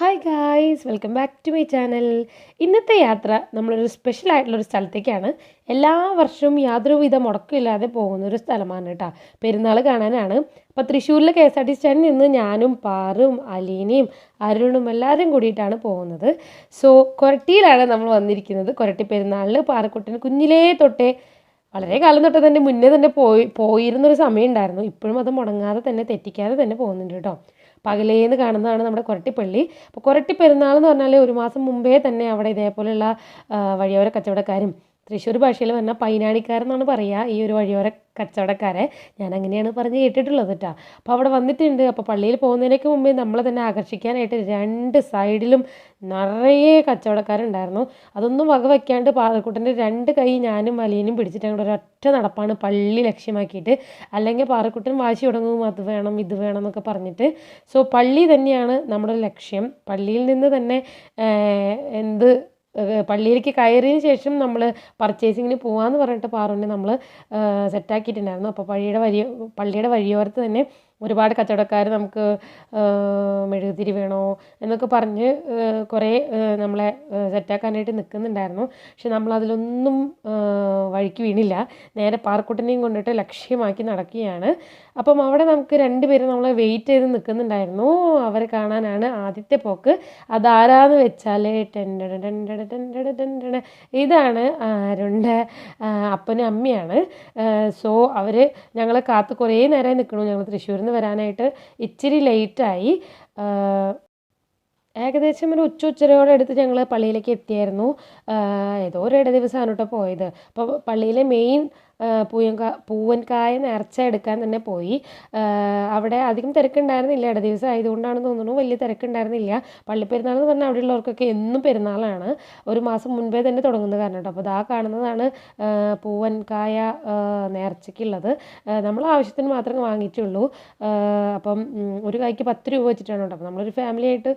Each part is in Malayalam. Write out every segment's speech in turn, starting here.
Hi guys welcome back to my channel ഇന്നത്തെ യാത്ര നമ്മളൊരു സ്പെഷ്യൽ ആയിട്ടുള്ള ഒരു സ്ഥലത്തേക്കാണ്. എല്ലാ വർഷവും യാതൊരുവിധ മുടക്കമില്ലാതെ പോകുന്ന ഒരു സ്ഥലമാണ് കേട്ടോ പെരുന്നാൾ കാണാനാണ്. അപ്പോൾ തൃശ്ശൂരിലെ കെ എസ് ആർ ടി സ്റ്റാൻഡിൽ നിന്ന് ഞാനും പാറും അലീനയും അരുണും എല്ലാവരും കൂടിയിട്ടാണ് പോകുന്നത്. സോ കൊരട്ടിയിലാണ് നമ്മൾ വന്നിരിക്കുന്നത്. കൊരട്ടി പെരുന്നാളിൽ പാറക്കുട്ടിന് കുഞ്ഞിലേ തൊട്ടേ വളരെ കാലം തൊട്ട് തന്നെ മുന്നേ തന്നെ പോയി പോയിരുന്നൊരു സമയം ഉണ്ടായിരുന്നു. ഇപ്പോഴും അത് മുടങ്ങാതെ തന്നെ തെറ്റിക്കാതെ തന്നെ പോകുന്നുണ്ട് കേട്ടോ പകലേന്ന് കാണുന്നതാണ് നമ്മുടെ കൊരട്ടിപ്പള്ളി. അപ്പോൾ കൊരട്ടി പെരുന്നാൾ എന്ന് പറഞ്ഞാൽ ഒരു മാസം മുമ്പേ തന്നെ അവിടെ ഇതേപോലെയുള്ള വഴിയോര കച്ചവടക്കാരും തൃശ്ശൂർ ഭാഷയിൽ പറഞ്ഞാൽ പൈനാണിക്കാരെന്നാണ് പറയുക ഈ ഒരു വഴിയോര കച്ചവടക്കാരെ. ഞാൻ അങ്ങനെയാണ് പറഞ്ഞ് കേട്ടിട്ടുള്ളത് കേട്ടോ അപ്പോൾ അവിടെ വന്നിട്ടുണ്ട്. അപ്പോൾ പള്ളിയിൽ പോകുന്നതിനൊക്കെ മുമ്പേ നമ്മളെ തന്നെ ആകർഷിക്കാനായിട്ട് രണ്ട് സൈഡിലും നിറയെ കച്ചവടക്കാരുണ്ടായിരുന്നു. അതൊന്നും വക വയ്ക്കാണ്ട് പാറക്കുട്ടന്റെ രണ്ട് കൈ ഞാനും വലിയനും പിടിച്ചിട്ട് അങ്ങോട്ട് ഒരൊറ്റ നടപ്പാണ് പള്ളി ലക്ഷ്യമാക്കിയിട്ട്. അല്ലെങ്കിൽ പാറക്കുട്ടൻ വാശി തുടങ്ങും അത് വേണം ഇത് വേണം എന്നൊക്കെ പറഞ്ഞിട്ട്. സോ പള്ളി തന്നെയാണ് നമ്മുടെ ലക്ഷ്യം. പള്ളിയിൽ നിന്ന് തന്നെ എന്ത് പള്ളിയിലേക്ക് കയറിയതിന് ശേഷം നമ്മൾ പർച്ചേസിങ്ങിന് പോകാമെന്ന് പറഞ്ഞിട്ട് പാറുവിനെ നമ്മൾ സെറ്റാക്കിയിട്ടുണ്ടായിരുന്നു അപ്പോൾ പള്ളിയുടെ വഴി പള്ളിയുടെ വഴിയോരത്ത് തന്നെ ഒരുപാട് കച്ചവടക്കാർ നമുക്ക് മെഴുകുതിരി വേണോ എന്നൊക്കെ പറഞ്ഞ് കുറേ നമ്മളെ സെറ്റാക്കാനായിട്ട് നിൽക്കുന്നുണ്ടായിരുന്നു പക്ഷെ നമ്മളതിലൊന്നും വഴിക്ക് വീണില്ല നേരെ പാർക്കുട്ടനെയും കൊണ്ടിട്ട് ലക്ഷ്യമാക്കി നടക്കുകയാണ് അപ്പം അവിടെ നമുക്ക് രണ്ടുപേരും നമ്മളെ വെയിറ്റ് ചെയ്ത് നിൽക്കുന്നുണ്ടായിരുന്നു അവരെ കാണാനാണ് ആദ്യത്തെ പോക്ക് അതാരാന്ന് വെച്ചാൽ ഇതാണ് ആരുടെ അപ്പനും അമ്മയാണ് സോ അവർ ഞങ്ങളെ കാത്ത് കുറേ നേരം നിൽക്കണു ഞങ്ങൾ തൃശ്ശൂരിൽ നിന്ന് വരാനായിട്ട് ഇച്ചിരി ലേറ്റായി ഏകദേശം ഒരു ഉച്ച ഉച്ചരയോടെ അടുത്ത് ഞങ്ങൾ പള്ളിയിലേക്ക് എത്തിയായിരുന്നു. ഏതോ ഒരു ഇട ദിവസമാണ് കേട്ടോ പോയത്. അപ്പോൾ പള്ളിയിലെ മെയിൻ പൂയൻകാ പൂവൻകായ നേർച്ച എടുക്കാൻ തന്നെ പോയി. അവിടെ അധികം തിരക്കുണ്ടായിരുന്നില്ല. ഇട ദിവസം തോന്നുന്നു വലിയ തിരക്കുണ്ടായിരുന്നില്ല. പള്ളിപ്പെരുന്നാൾ എന്ന് പറഞ്ഞാൽ അവിടെയുള്ളവർക്കൊക്കെ എന്നും പെരുന്നാളാണ്. ഒരു മാസം മുൻപേ തന്നെ തുടങ്ങുന്ന കാരണം കേട്ടോ. അപ്പോൾ ഇതാ കാണുന്നതാണ് പൂവൻകായ നേർച്ചയ്ക്കുള്ളത്. നമ്മൾ ആവശ്യത്തിന് മാത്രമേ വാങ്ങിയിട്ടുള്ളൂ ആഹ് അപ്പം ഒരു കായ്ക്ക് പത്ത് രൂപ വെച്ചിട്ടാണ് കേട്ടോ. അപ്പോൾ നമ്മളൊരു ഫാമിലി ആയിട്ട്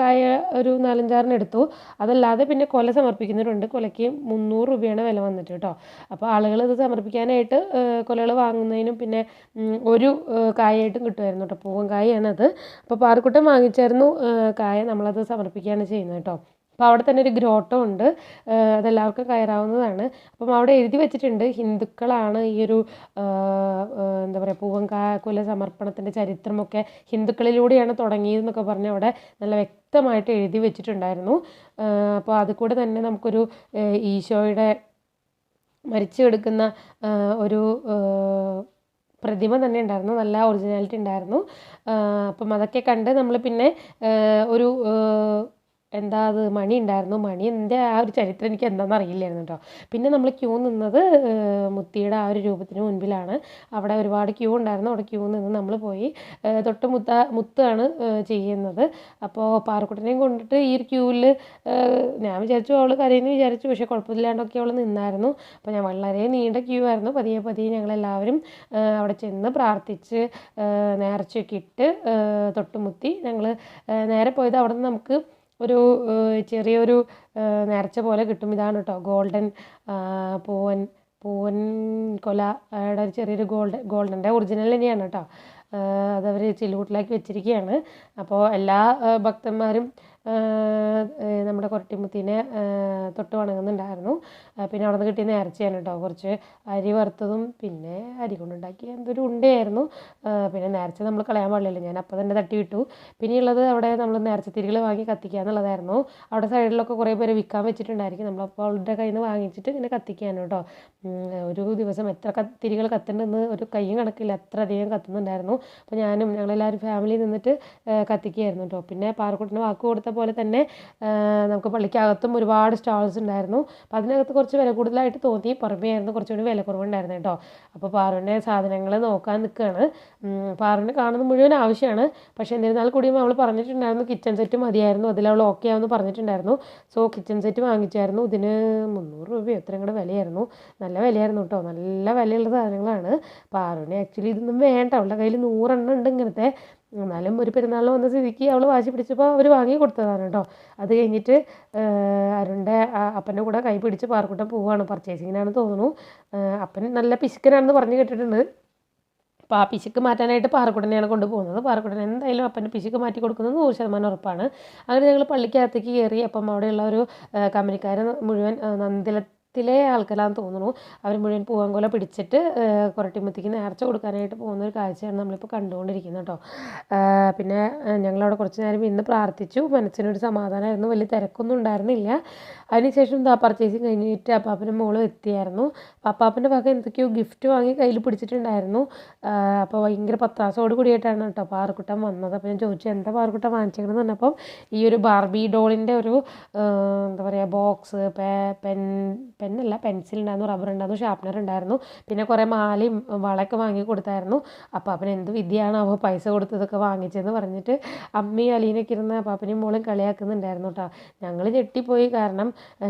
കായ ഒരു നാലഞ്ചാറിന് എടുത്തു. അതല്ലാതെ പിന്നെ കൊല സമർപ്പിക്കുന്നവരുണ്ട്. കൊലയ്ക്ക് മുന്നൂറ് രൂപയാണ് വില വന്നിട്ട് കേട്ടോ. അപ്പോൾ ആളുകൾ ഇത് സമർപ്പിക്കാനായിട്ട് കൊലകൾ വാങ്ങുന്നതിനും പിന്നെ ഒരു കായായിട്ടും കിട്ടുമായിരുന്നു കേട്ടോ പൂവൻ കായയാണത്. അപ്പോൾ പാറക്കുട്ടൻ വാങ്ങിച്ചായിരുന്നു കായ നമ്മളത് സമർപ്പിക്കുകയാണ് ചെയ്യുന്നത് കേട്ടോ അപ്പോൾ അവിടെ തന്നെ ഒരു ഗ്രോട്ടോ ഉണ്ട് അതെല്ലാവർക്കും കയറാവുന്നതാണ്. അപ്പം അവിടെ എഴുതി വെച്ചിട്ടുണ്ട് ഹിന്ദുക്കളാണ് ഈ ഒരു എന്താ പറയുക പൂവൻകാ കുല സമർപ്പണത്തിന്റെ ചരിത്രമൊക്കെ ഹിന്ദുക്കളിലൂടെയാണ് തുടങ്ങിയതെന്നൊക്കെ പറഞ്ഞ് അവിടെ നല്ല വ്യക്തമായിട്ട് എഴുതി വെച്ചിട്ടുണ്ടായിരുന്നു. അപ്പോൾ അതുകൂടെ തന്നെ നമുക്കൊരു ഈശോയുടെ മരിച്ചു കിടക്കുന്ന ഒരു പ്രതിമ തന്നെ ഉണ്ടായിരുന്നു. നല്ല ഒറിജിനാലിറ്റി ഉണ്ടായിരുന്നു. അപ്പം അതൊക്കെ കണ്ട് നമ്മൾ പിന്നെ ഒരു എന്താ അത് മണി ഉണ്ടായിരുന്നു. മണി എന്റെ ആ ഒരു ചരിത്രം എനിക്ക് എന്താണെന്ന് അറിയില്ലായിരുന്നു കേട്ടോ പിന്നെ നമ്മൾ ക്യൂ നിന്നത് മുത്തിയുടെ ആ ഒരു രൂപത്തിന് മുൻപിലാണ്. അവിടെ ഒരുപാട് ക്യൂ ഉണ്ടായിരുന്നു. അവിടെ ക്യൂ നിന്ന് നമ്മൾ പോയി തൊട്ട് മുത്ത മുത്താണ് ചെയ്യുന്നത്. അപ്പോൾ പാറക്കുട്ടനെയും കൊണ്ടിട്ട് ഈ ഒരു ക്യൂവിൽ ഞാൻ വിചാരിച്ചു അവൾ കരയെന്ന് വിചാരിച്ചു. പക്ഷേ കുഴപ്പമില്ലാണ്ടൊക്കെ അവൾ നിന്നായിരുന്നു. അപ്പോൾ ഞാൻ വളരെ നീണ്ട ക്യൂ ആയിരുന്നു. പതിയെ പതിയെ ഞങ്ങളെല്ലാവരും അവിടെ ചെന്ന് പ്രാർത്ഥിച്ച് നേർച്ചയൊക്കെ ഇട്ട് തൊട്ടുമുത്തി ഞങ്ങൾ നേരെ പോയത് അവിടെ നിന്ന് നമുക്ക് ഒരു ചെറിയൊരു നേർച്ച പോലെ കിട്ടും. ഇതാണ് കേട്ടോ ഗോൾഡൻ പൂവൻ പൂവൻ കൊലയുടെ ഒരു ചെറിയൊരു ഗോൾഡൻ ഗോൾഡന്റെ ഒറിജിനൽ തന്നെയാണ് കേട്ടോ അതവർ ചില്ലുകൂട്ടിലാക്കി വെച്ചിരിക്കുകയാണ് അപ്പോൾ എല്ലാ ഭക്തന്മാരും നമ്മുടെ കൊരട്ടിമുത്തിനെ തൊട്ട് വണങ്ങുന്നുണ്ടായിരുന്നു. പിന്നെ അവിടെ നിന്ന് കിട്ടിയ നേർച്ചയാണ് കേട്ടോ കുറച്ച് അരി വറുത്തതും പിന്നെ അരി കൊണ്ടുണ്ടാക്കിയ എന്തൊരു ഉണ്ടയായിരുന്നു. പിന്നെ നേർച്ച നമ്മൾ കളയാൻ പാടില്ലല്ലോ. ഞാൻ അപ്പോൾ തന്നെ തട്ടി വിട്ടു. പിന്നെയുള്ളത് അവിടെ നമ്മൾ നേർച്ച തിരികൾ വാങ്ങി കത്തിക്കുക എന്നുള്ളതായിരുന്നു. അവിടെ സൈഡിലൊക്കെ കുറേ പേര് വിൽക്കാൻ വെച്ചിട്ടുണ്ടായിരിക്കും. നമ്മളപ്പോൾ അവളുടെ കയ്യിൽ നിന്ന് വാങ്ങിച്ചിട്ട് ഇങ്ങനെ കത്തിക്കുകയാണ് കേട്ടോ. ഒരു ദിവസം എത്ര തിരികൾ കത്തേണ്ടതെന്ന് ഒരു കയ്യും കണക്കില്ല. അത്ര അധികം കത്തുന്നുണ്ടായിരുന്നു. അപ്പോൾ ഞാനും ഞങ്ങളെല്ലാവരും ഫാമിലി നിന്നിട്ട് കത്തിക്കുകയായിരുന്നു കേട്ടോ. പിന്നെ പാറക്കുട്ടിന് വാക്ക് കൊടുത്ത പോലെ തന്നെ നമുക്ക് പള്ളിക്കകത്തും ഒരുപാട് സ്റ്റാൾസ് ഉണ്ടായിരുന്നു. അപ്പോൾ അതിനകത്ത് കുറച്ച് വില കൂടുതലായിട്ട് തോന്നി. പുറമേ ആയിരുന്നു കുറച്ചുകൂടി വില കുറവുണ്ടായിരുന്നു കേട്ടോ. അപ്പോൾ പാറുവിന്റെ സാധനങ്ങൾ നോക്കാൻ നിൽക്കുകയാണ്. പാറുവിനെ കാണുന്നത് മുഴുവൻ ആവശ്യമാണ്. പക്ഷേ എന്നിരുന്നാൽ കൂടിയും അവൾ പറഞ്ഞിട്ടുണ്ടായിരുന്നു കിച്ചൺ സെറ്റ് മതിയായിരുന്നു അതിൽ അവൾ ഓക്കെ ആവുമെന്ന് പറഞ്ഞിട്ടുണ്ടായിരുന്നു. സോ കിച്ചൺ സെറ്റ് വാങ്ങിച്ചായിരുന്നു. ഇതിന് മുന്നൂറ് രൂപയോ എത്രയും കൂടെ വിലയായിരുന്നു. നല്ല വിലയായിരുന്നു കേട്ടോ. നല്ല വിലയുള്ള സാധനങ്ങളാണ്. പാറുവിനെ ആക്ച്വലി ഇതൊന്നും വേണ്ട. അവളുടെ കയ്യിൽ നൂറെണ്ണം ഉണ്ട് ഇങ്ങനത്തെ എന്നാലും ഒരു പെരുന്നാൾ വന്ന സ്ഥിതിക്ക് അവൾ വാശി പിടിച്ചപ്പോൾ അവർ വാങ്ങി കൊടുത്തതാണ് കേട്ടോ അത് കഴിഞ്ഞിട്ട് അരുണിന്റെ അപ്പന്റെ കൂടെ കൈ പിടിച്ച് പാർക്കൂട്ടം പോവുകയാണ് പർച്ചേസിങ്ങിനാണെന്ന് തോന്നുന്നു. അപ്പൻ നല്ല പിശുക്കനാണെന്ന് പറഞ്ഞ് കേട്ടിട്ടുണ്ട്. അപ്പോൾ ആ പിശുക്ക് മാറ്റാനായിട്ട് പാറക്കുടനെയാണ് കൊണ്ടുപോകുന്നത്. പാറക്കുടൻ എന്തായാലും അപ്പന്റെ പിശുക്ക് മാറ്റി കൊടുക്കുന്നത് നൂറ് ശതമാനം ഉറപ്പാണ്. അങ്ങനെ ഞങ്ങൾ പള്ളിക്കകത്തേക്ക് കയറി അപ്പം അവിടെയുള്ള ഒരു കമ്പനിക്കാരൻ മുഴുവൻ ആ, നന്ദിലത്തിലെ ആൾക്കാരാണെന്ന് തോന്നുന്നു. അവർ മുഴുവൻ പൂവങ്കോല പിടിച്ചിട്ട് കൊരട്ടിമുത്തിക്ക് നേർച്ച കൊടുക്കാനായിട്ട് പോകുന്ന ഒരു കാഴ്ചയാണ് നമ്മളിപ്പോൾ കണ്ടുകൊണ്ടിരിക്കുന്നത് കേട്ടോ. പിന്നെ ഞങ്ങളവിടെ കുറച്ച് നേരം ഇന്ന് പ്രാർത്ഥിച്ചു. മനസ്സിനൊരു സമാധാനമായിരുന്നു. വലിയ തിരക്കൊന്നും ഉണ്ടായിരുന്നില്ല. അതിനുശേഷം ദാ പർച്ചേസിങ് കഴിഞ്ഞിട്ട് അപ്പാപ്പന്റെ മോൾ എത്തിയായിരുന്നു. അപ്പാപ്പന്റെ ഭാഗം എന്തൊക്കെയോ ഗിഫ്റ്റ് വാങ്ങി കയ്യിൽ പിടിച്ചിട്ടുണ്ടായിരുന്നു. അപ്പോൾ ഭയങ്കര പത്താസോട് കൂടിയിട്ടാണ് കേട്ടോ പാറക്കുട്ടം വന്നത്. അപ്പോൾ ഞാൻ ചോദിച്ചു എന്താ പാറക്കുട്ടൻ വാങ്ങിച്ചേക്കണമെന്ന് പറഞ്ഞപ്പം ഈ ഒരു ബാർബി ഡോളിന്റെ ഒരു എന്താ പറയുക ബോക്സ് പെൻ പെന്നല്ല പെൻസിൽ ഉണ്ടായിരുന്നു റബ്ബർ ഉണ്ടായിരുന്നു ഷാർപ്നർ ഉണ്ടായിരുന്നു. പിന്നെ കുറേ മാലയും വളയൊക്കെ വാങ്ങി കൊടുത്തായിരുന്നു. അപ്പോൾ അവൻ എന്ത് വിദ്യയാണ് അവ പൈസ കൊടുത്തതൊക്കെ വാങ്ങിച്ചതെന്ന് പറഞ്ഞിട്ട് അമ്മയും അലീനൊക്കെ ഇരുന്ന് പാപ്പനെയും മോളും കളിയാക്കുന്നുണ്ടായിരുന്നു കേട്ടോ ഞങ്ങൾ ഞെട്ടിപ്പോയി കാരണം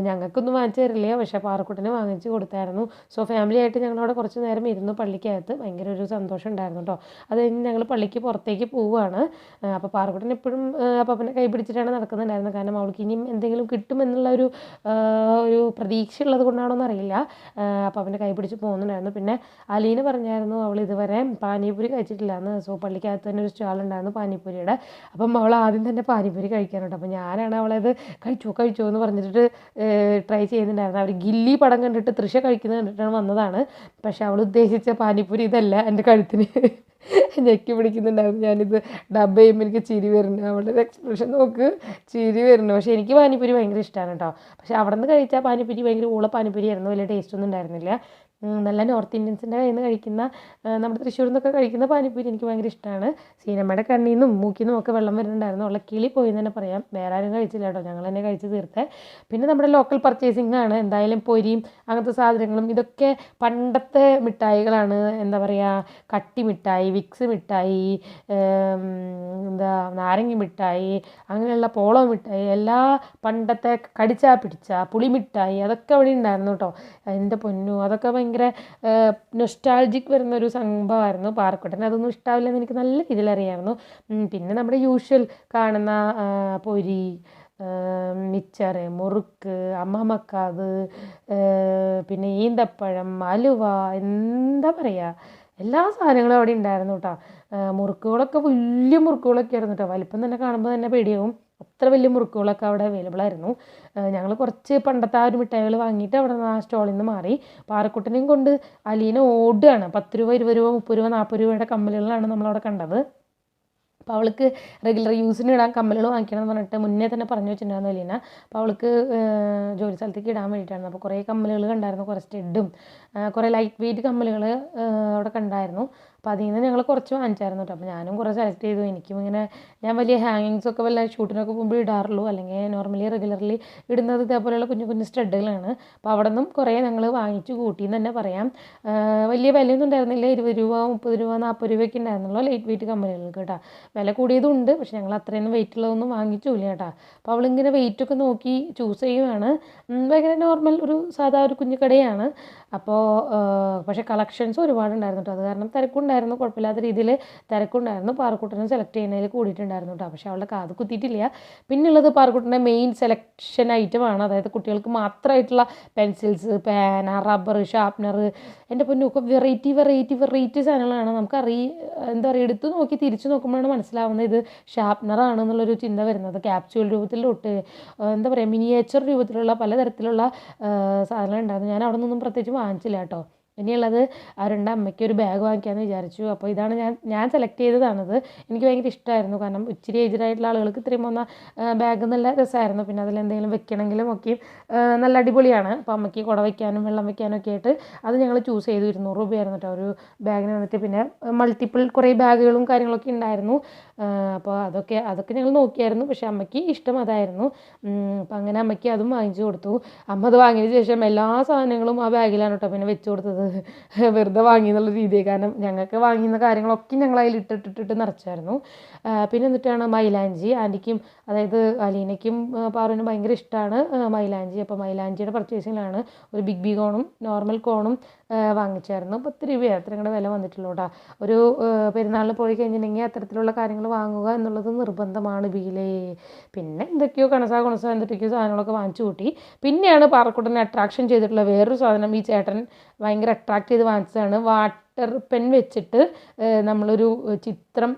ഞങ്ങൾക്കൊന്നും വാങ്ങിച്ചു തരില്ല. പക്ഷേ പാറക്കുട്ടനെ വാങ്ങിച്ച് കൊടുത്തായിരുന്നു. സോ ഫാമിലി ആയിട്ട് ഞങ്ങളവിടെ കുറച്ച് നേരം ഇരുന്നു പള്ളിക്കകത്ത്. ഭയങ്കര ഒരു സന്തോഷം ഉണ്ടായിരുന്നു കേട്ടോ അത് കഴിഞ്ഞ് ഞങ്ങൾ പള്ളിക്ക് പുറത്തേക്ക് പോവുകയാണ്. അപ്പോൾ പാറക്കുട്ടൻ എപ്പോഴും പാപ്പനെ കൈ പിടിച്ചിട്ടാണ് നടക്കുന്നുണ്ടായിരുന്നത്. കാരണം അവൾക്ക് ഇനിയും എന്തെങ്കിലും കിട്ടുമെന്നുള്ള ഒരു ഒരു പ്രതീക്ഷ ഉള്ളത് കൊണ്ടാണോ എന്നറിയില്ല അപ്പോൾ അവന്റെ കൈ പിടിച്ച് പോകുന്നുണ്ടായിരുന്നു പിന്നെ അലീന പറഞ്ഞായിരുന്നു അവൾ ഇതുവരെ പാനിപൂരി കഴിച്ചിട്ടില്ല എന്ന് സോ പള്ളിക്കകത്ത് തന്നെ ഒരു സ്റ്റാൾ ഉണ്ടായിരുന്നു പാനിപൂരിയുടെ. അപ്പം അവൾ ആദ്യം തന്നെ പാനിപൂരി കഴിക്കാനുണ്ട്. അപ്പോൾ ഞാനാണ് അവളത് കഴിച്ചോ കഴിച്ചോ എന്ന് പറഞ്ഞിട്ട് ട്രൈ ചെയ്യുന്നുണ്ടായിരുന്നു അവർ ഗില്ലി പടം കണ്ടിട്ട് തൃശ കഴിക്കുന്നത് കണ്ടിട്ടാണ് വന്നതാണ്. പക്ഷെ അവൾ ഉദ്ദേശിച്ച പാനിപൂരി ഇതല്ല എന്റെ കഴുത്തിന്. ഞെക്കി പിടിക്കുന്നുണ്ടായിരുന്നു. ഞാനിത് ഡബ് ചെയ്യുമ്പോൾ എനിക്ക് ചിരി വരുന്നു. അവളുടെ എക്സ്പ്രഷൻ നോക്ക് ചിരി വരുന്നു. പക്ഷേ എനിക്ക് പാനിപ്പൂരി ഭയങ്കര ഇഷ്ടമാണ് കേട്ടോ പക്ഷേ അവിടെ നിന്ന് കഴിച്ചാൽ പാനിപ്പൂരി ഭയങ്കര ഊള പാനിപ്പൂരി ആയിരുന്നു. വലിയ ടേസ്റ്റ് ഒന്നും ഉണ്ടായിരുന്നില്ല. നല്ല നോർത്ത് ഇന്ത്യൻസിന്റെ കയ്യിൽ നിന്ന് കഴിക്കുന്ന നമ്മുടെ തൃശ്ശൂരിൽ നിന്നൊക്കെ കഴിക്കുന്ന പാനിപ്പൂരി എനിക്ക് ഭയങ്കര ഇഷ്ടമാണ് സീനമ്മയുടെ കണ്ണിൽ നിന്നും മൂക്കിൽ നിന്നും ഒക്കെ വെള്ളം വരുന്നുണ്ടായിരുന്നു. ഉള്ള കിളി പോയി തന്നെ പറയാം. വേറെ ആരും കഴിച്ചില്ല കേട്ടോ. ഞങ്ങൾ തന്നെ കഴിച്ച് തീർത്തേ. പിന്നെ നമ്മുടെ ലോക്കൽ പർച്ചേസിംഗ് ആണ്. എന്തായാലും പൊരിയും അങ്ങനത്തെ സാധനങ്ങളും ഇതൊക്കെ പണ്ടത്തെ മിഠായികളാണ്. എന്താ പറയുക കട്ടി മിഠായി വിക്സ് മിഠായി എന്താ നാരങ്ങ മിഠായി അങ്ങനെയുള്ള പോളോ മിഠായി എല്ലാ പണ്ടത്തെ കടിച്ചാ പിടിച്ച പുളി മിഠായി അതൊക്കെ അവിടെ ഉണ്ടായിരുന്നു കേട്ടോ. എന്റെ പൊന്നു അതൊക്കെ ഭയങ്കര നൊസ്റ്റാൾജിക് വരുന്ന ഒരു സംഭവമായിരുന്നു പാറക്കുട്ടൻ അതൊന്നും ഇഷ്ടാവില്ലെന്ന് എനിക്ക് നല്ല രീതിയിൽ അറിയാമായിരുന്നു പിന്നെ നമ്മുടെ യൂഷ്വൽ കാണുന്ന പൊരി മിച്ചർ മുറുക്ക് അമ്മമക്കാത് പിന്നെ ഈന്തപ്പഴം അലുവ എന്താ പറയുക എല്ലാ സാധനങ്ങളും അവിടെ ഉണ്ടായിരുന്നു കേട്ടോ മുറുക്കുകളൊക്കെ വലിയ മുറുക്കുകളൊക്കെ ആയിരുന്നു കേട്ടോ വലിപ്പം തന്നെ കാണുമ്പോൾ തന്നെ പേടിയാവും. അത്ര വലിയ മുറുക്കുകളൊക്കെ അവിടെ അവൈലബിൾ ആയിരുന്നു. ഞങ്ങൾ കുറച്ച് പണ്ടത്തെ ആ ഒരു മിഠായികൾ വാങ്ങിയിട്ട് അവിടെ നിന്ന് ആ സ്റ്റോളിൽ നിന്ന് മാറി. പാറക്കുട്ടനെയും കൊണ്ട് അലീന ഓടുകയാണ്. പത്ത് രൂപ ഇരുപത് രൂപ മുപ്പത് രൂപ നാൽപ്പത് രൂപയുടെ കമ്മലുകളാണ് നമ്മളവിടെ കണ്ടത്. അപ്പോൾ അവൾക്ക് റെഗുലർ യൂസിന് ഇടാൻ കമ്മലുകൾ വാങ്ങിക്കണം എന്ന് പറഞ്ഞിട്ട് മുന്നേ തന്നെ പറഞ്ഞു വെച്ചിട്ടുണ്ടായിരുന്നു അലീന. അപ്പോൾ അവൾക്ക് ജോലി സ്ഥലത്തേക്ക് ഇടാൻ വേണ്ടിയിട്ടാണ് അപ്പോൾ കുറേ കമ്മലുകൾ കണ്ടായിരുന്നു. കുറേ സ്റ്റെഡും കുറേ ലൈറ്റ് വെയിറ്റ് കമ്മലുകൾ അവിടെ കണ്ടായിരുന്നു. അപ്പോൾ അതിൽ നിന്ന് ഞങ്ങൾ കുറച്ച് വാങ്ങിച്ചായിരുന്നു കേട്ടോ അപ്പോൾ ഞാനും കുറേ സെലക്ട് ചെയ്തു. എനിക്കും ഇങ്ങനെ ഞാൻ വലിയ ഹാങ്ങിങ്സ് ഒക്കെ വല്ല ഷൂട്ടിനൊക്കെ പോകുമ്പോൾ ഇടാറുള്ളൂ. അല്ലെങ്കിൽ നോർമലി റെഗുലർലി ഇടുന്നത് ഇതേപോലെയുള്ള കുഞ്ഞു കുഞ്ഞു സ്റ്റഡുകളാണ് അപ്പോൾ അവിടെ നിന്നും കുറേ ഞങ്ങൾ വാങ്ങിച്ചു കൂട്ടി എന്ന് തന്നെ പറയാം. വലിയ വിലയൊന്നും ഉണ്ടായിരുന്നില്ല. ഇരുപത് രൂപ മുപ്പത് രൂപ നാൽപ്പത് രൂപയൊക്കെ ഉണ്ടായിരുന്നുള്ളൂ ലൈറ്റ് വെയിറ്റ് കമ്പനികൾക്ക് കേട്ടോ വില കൂടിയതുണ്ട് പക്ഷെ ഞങ്ങൾ അത്രയൊന്നും വെയിറ്റ് ഉള്ളതൊന്നും വാങ്ങിച്ചില്ല കേട്ടോ അപ്പോൾ അവളിങ്ങനെ വെയിറ്റ് ഒക്കെ നോക്കി ചൂസ് ചെയ്യുവാണ്. ഭയങ്കര നോർമൽ ഒരു സാധാ ഒരു കുഞ്ഞു കടയാണ്. അപ്പോൾ പക്ഷേ കളക്ഷൻസ് ഒരുപാടുണ്ടായിരുന്നു കേട്ടോ അത് കാരണം തിരക്കുണ്ടായിരുന്നു കുഴപ്പമില്ലാത്ത രീതിയിൽ തിരക്കുണ്ടായിരുന്നു. പാറക്കുട്ടനെ സെലക്ട് ചെയ്യുന്നതിൽ കൂടിയിട്ടുണ്ടായിരുന്നു കേട്ടോ. പക്ഷേ അവളുടെ കാത് കുത്തിയിട്ടില്ല. പിന്നുള്ളത് പാറക്കുട്ടന്റെ മെയിൻ സെലക്ഷൻ ഐറ്റമാണ് അതായത് കുട്ടികൾക്ക് മാത്രമായിട്ടുള്ള പെൻസിൽസ് പേന റബ്ബർ ഷാർപ്നർ എന്റെ പൊന്നൊക്കെ വെറൈറ്റി വെറൈറ്റി വെറൈറ്റി സാധനങ്ങളാണ്. അറിയ എന്താ പറയുക എടുത്ത് നോക്കി തിരിച്ചു നോക്കുമ്പോഴാണ് മനസ്സിലാവുന്നത് ഇത് ഷാർപ്നർ എന്നുള്ളൊരു ചിന്ത വരുന്നത്. ക്യാപ്സ്യൂൾ രൂപത്തിൽ തൊട്ട് എന്താ പറയുക മിനിയേച്ചർ രൂപത്തിലുള്ള പലതരത്തിലുള്ള സാധനങ്ങൾ ഉണ്ടായിരുന്നു. ഞാൻ അവിടെ നിന്നൊന്നും പ്രത്യേകിച്ച് വാങ്ങിച്ചില്ല കേട്ടോ. ഇനിയുള്ളത് അവരുടെ അമ്മയ്ക്ക് ഒരു ബാഗ് വാങ്ങിക്കാമെന്ന് വിചാരിച്ചു. അപ്പോൾ ഇതാണ് ഞാൻ ഞാൻ സെലക്ട് ചെയ്തതാണത്. എനിക്ക് ഭയങ്കര ഇഷ്ടമായിരുന്നു കാരണം ഇച്ചിരി ഏജ്ഡ് ആയിട്ടുള്ള ആളുകൾക്ക് ഇത്രയും വന്ന ബാഗ് നല്ല രസമായിരുന്നു. പിന്നെ അതിൽ എന്തെങ്കിലും വെക്കണമെങ്കിലും ഒക്കെ നല്ല അടിപൊളിയാണ്. അപ്പോൾ അമ്മയ്ക്ക് കുട വയ്ക്കാനും വെള്ളം വയ്ക്കാനും ഒക്കെ ആയിട്ട് അത് ഞങ്ങൾ ചൂസ് ചെയ്തു. ഇരുന്നൂറ് രൂപയായിരുന്നു കേട്ടോ ഒരു ബാഗിന് വന്നിട്ട്. പിന്നെ മൾട്ടിപ്പിൾ കുറേ ബാഗുകളും കാര്യങ്ങളൊക്കെ ഉണ്ടായിരുന്നു. അപ്പോൾ അതൊക്കെ അതൊക്കെ ഞങ്ങൾ നോക്കിയായിരുന്നു. പക്ഷേ അമ്മയ്ക്ക് ഇഷ്ടം അതായിരുന്നു. അപ്പം അങ്ങനെ അമ്മയ്ക്ക് അതും വാങ്ങിച്ചു കൊടുത്തു. അമ്മ അത് വാങ്ങിയതിന് ശേഷം എല്ലാ സാധനങ്ങളും ആ ബാഗിലാണ് കേട്ടോ പിന്നെ വെച്ച് കൊടുത്തത്. വെറുതെ വാങ്ങി എന്നുള്ള രീതിയിൽ കാരണം ഞങ്ങൾക്ക് വാങ്ങിയുന്ന കാര്യങ്ങളൊക്കെ ഞങ്ങൾ അതിൽ ഇട്ടിട്ടിട്ടിട്ട് നിറച്ചായിരുന്നു. പിന്നെ എന്നിട്ടാണ് മൈലാഞ്ചി. ആന്റിക്കും അതായത് അലീനയ്ക്കും പാറുവിനും ഭയങ്കര ഇഷ്ടമാണ് മൈലാഞ്ചി. അപ്പോൾ മൈലാഞ്ചിയുടെ പർച്ചേസിങ്ങിലാണ് ഒരു ബിഗ് ബി കോണും നോർമൽ കോണും വാങ്ങിച്ചായിരുന്നു. പത്ത് രൂപയാണ് അത്രയും കൂടെ വില വന്നിട്ടുള്ളൂ കേട്ടോ ഒരു പെരുന്നാളിൽ പോയി കഴിഞ്ഞിട്ടുണ്ടെങ്കിൽ അത്തരത്തിലുള്ള കാര്യങ്ങൾ വാങ്ങുക എന്നുള്ളത് നിർബന്ധമാണ് ബീലേ. പിന്നെ എന്തൊക്കെയോ കണസാ കുണസ എന്തൊക്കെയോ സാധനങ്ങളൊക്കെ വാങ്ങിച്ചു കൂട്ടി. പിന്നെയാണ് പാറക്കുട്ടനെ അട്രാക്ഷൻ ചെയ്തിട്ടുള്ള വേറൊരു സാധനം. ഈ ചേട്ടൻ ഭയങ്കര അട്രാക്ട് ചെയ്ത് വാങ്ങിച്ചതാണ്. വാട്ടർ പെൻ വെച്ചിട്ട് നമ്മളൊരു ചിത്രം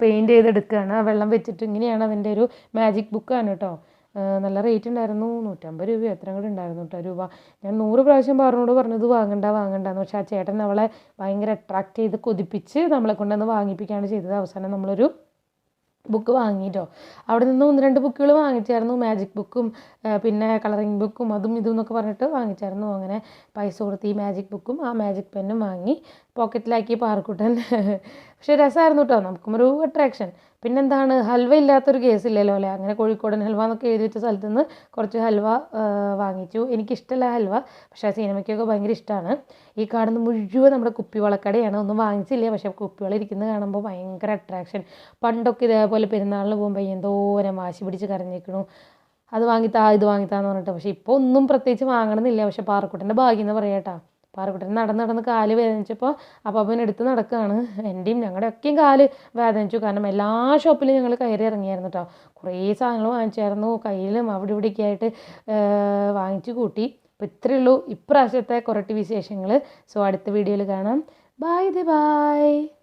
പെയിന്റ് ചെയ്തെടുക്കുകയാണ്. ആ വെള്ളം വെച്ചിട്ട് ഇങ്ങനെയാണ് അതിന്റെ ഒരു മാജിക് ബുക്കാണ് കേട്ടോ നല്ല റേറ്റ് ഉണ്ടായിരുന്നു. നൂറ്റമ്പത് രൂപ എത്ര കൂടെ ഉണ്ടായിരുന്നു കേട്ടോ രൂപ. ഞാൻ നൂറ് പ്രാവശ്യം പറഞ്ഞോട് പറഞ്ഞത് വാങ്ങണ്ട വാങ്ങണ്ടെന്ന് പക്ഷേ ആ ചേട്ടൻ അവളെ ഭയങ്കര അട്രാക്റ്റ് ചെയ്ത് കൊതിപ്പിച്ച് നമ്മളെ കൊണ്ടുവന്ന് വാങ്ങിപ്പിക്കുകയാണ് ചെയ്തത്. അവസാനം നമ്മളൊരു ബുക്ക് വാങ്ങിയിട്ടോ അവിടെ നിന്ന് ഒന്ന് രണ്ട് ബുക്കുകൾ വാങ്ങിച്ചായിരുന്നു. മാജിക് ബുക്കും പിന്നെ കളറിങ് ബുക്കും അതും ഇതും എന്നൊക്കെ പറഞ്ഞിട്ട് വാങ്ങിച്ചായിരുന്നു. അങ്ങനെ പൈസ കൊടുത്ത് ഈ മാജിക് ബുക്കും ആ മാജിക് പെന്നും വാങ്ങി പോക്കറ്റിലാക്കി പാർക്കുട്ടൻ പക്ഷേ രസമായിരുന്നു കേട്ടോ നമുക്കും ഒരു അട്രാക്ഷൻ പിന്നെന്താണ്? ഹൽവ ഇല്ലാത്തൊരു കേസില്ലല്ലോ അല്ലേ? അങ്ങനെ കോഴിക്കോടൻ ഹൽവ എന്നൊക്കെ എഴുതി വെച്ച സ്ഥലത്ത് നിന്ന് കുറച്ച് ഹൽവ വാങ്ങിച്ചു. എനിക്കിഷ്ടമല്ല ഹൽവ പക്ഷേ ആ സിനിമയ്ക്കൊക്കെ ഭയങ്കര ഇഷ്ടമാണ് ഈ കാണുന്ന മുഴുവൻ നമ്മുടെ കുപ്പിവളക്കടയാണ്. ഒന്നും വാങ്ങിച്ചില്ല പക്ഷേ കുപ്പിവള ഇരിക്കുന്നത് കാണുമ്പോൾ ഭയങ്കര അട്രാക്ഷൻ പണ്ടൊക്കെ ഇതേപോലെ പെരുന്നാളിന് പോകുമ്പോൾ എന്തോരം വാശി പിടിച്ച് കരഞ്ഞേക്കണു. അത് വാങ്ങിത്താ ഇത് വാങ്ങിത്താന്ന് പറഞ്ഞിട്ട്. പക്ഷേ ഇപ്പോൾ ഒന്നും പ്രത്യേകിച്ച് വാങ്ങണമെന്നില്ല പക്ഷേ പാറക്കുട്ടന്റെ ഭാഗ്യം എന്ന് പറയാട്ടാ പാറക്കുട്ടൻ നടന്ന് നടന്ന് കാൽ വേദനിച്ചപ്പോൾ അപ്പം എടുത്ത് നടക്കുകയാണ് എന്റെയും ഞങ്ങളുടെ ഒക്കെയും കാൽ വേദനിച്ചു. കാരണം എല്ലാ ഷോപ്പിലും ഞങ്ങൾ കയറി ഇറങ്ങിയായിരുന്നു കേട്ടോ കുറേ സാധനങ്ങൾ വാങ്ങിച്ചായിരുന്നു. കയ്യിലും അവിടെ ഇവിടെയൊക്കെ ആയിട്ട് വാങ്ങിച്ച് കൂട്ടി. അപ്പോൾ ഇത്രയേ ഉള്ളൂ. ഇപ്രാവശ്യത്തെ കുറട്ടി വിശേഷങ്ങൾ സോ അടുത്ത വീഡിയോയിൽ കാണാം. By the by